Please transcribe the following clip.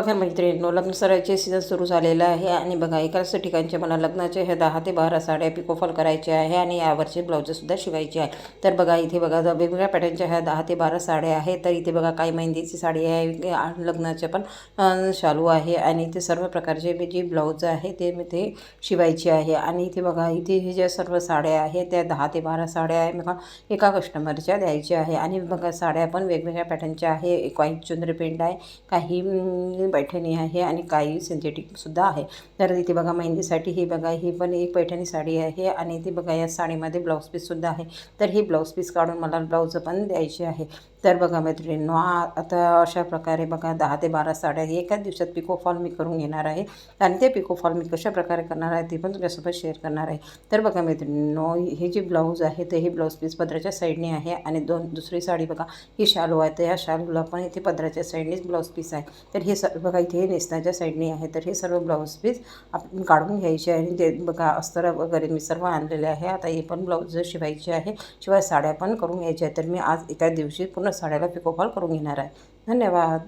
बघा मैत्रिणींनो लग्न सराईचे सीझन सुरू झालेलं आहे आणि बघा एकाच ठिकाणचे मला लग्नाचे हे दहा ते बारा साड्या पिकोफॉल करायचे आहे आणि यावरचे ब्लाऊजसुद्धा शिवायचे आहे. तर बघा इथे बघा वेगवेगळ्या पॅटर्नच्या ह्या दहा ते बारा साड्या आहेत. तर इथे बघा काही मेहंदीची साडी आहे लग्नाच्या लग्नाचे पण शालू आहे आणि इथे सर्व प्रकारचे जे ब्लाऊज आहे ते मी ते शिवायचे आहे. आणि इथे बघा इथे हे ज्या सर्व साड्या आहेत त्या दहा ते बारा साड्या आहे बघा एका कस्टमरच्या द्यायच्या आहे. आणि बघा साड्या पण वेगवेगळ्या पॅटर्नच्या आहे. एक व्हाईट चुंदरी आहे काही अं, पैठणी आहे आणि काही सिंथेटिकसुद्धा आहे. तर इथे बघा मेहंदीसाठी ही बघा ही पण एक पैठणी साडी आहे आणि ती बघा या साडीमध्ये ब्लाऊज पीससुद्धा आहे. तर ही ब्लाऊज पीस काढून मला ब्लाऊज पण द्यायची आहे. तर बघा मैत्रिणींनो आता अशा प्रकारे बघा दहा ते बारा साड्या एकाच दिवसात पिको फॉल मी करून घेणार आहे. आणि ते पिको फॉल मी कशा प्रकारे करणार आहे ते पण तुझ्यासोबत शेअर करणार आहे. तर बघा मैत्रिणींनो हे जे ब्लाऊज आहे ते हे ब्लाऊज पीस पदराच्या साईडने आहे आणि दोन दुसरी साडी बघा ही शालू आहे. तर या शालूला पण इथे पदराच्या साईडनेच ब्लाऊज पीस आहे. तर हे स बघा इथे हे नेसण्याच्या साईडने आहे तर हे सर्व ब्लाऊज पीस आपण काढून घ्यायचे आहे. आणि ते बघा अस्तर वगैरे मी सर्व आणलेले आहे. आता हे पण ब्लाऊज शिवायचे आहे शिवाय साड्या पण करून घ्यायच्या आहेत. तर मी आज एका दिवशी पूर्ण साड्याला पिकोफॉल करून घेणार आहे. धन्यवाद.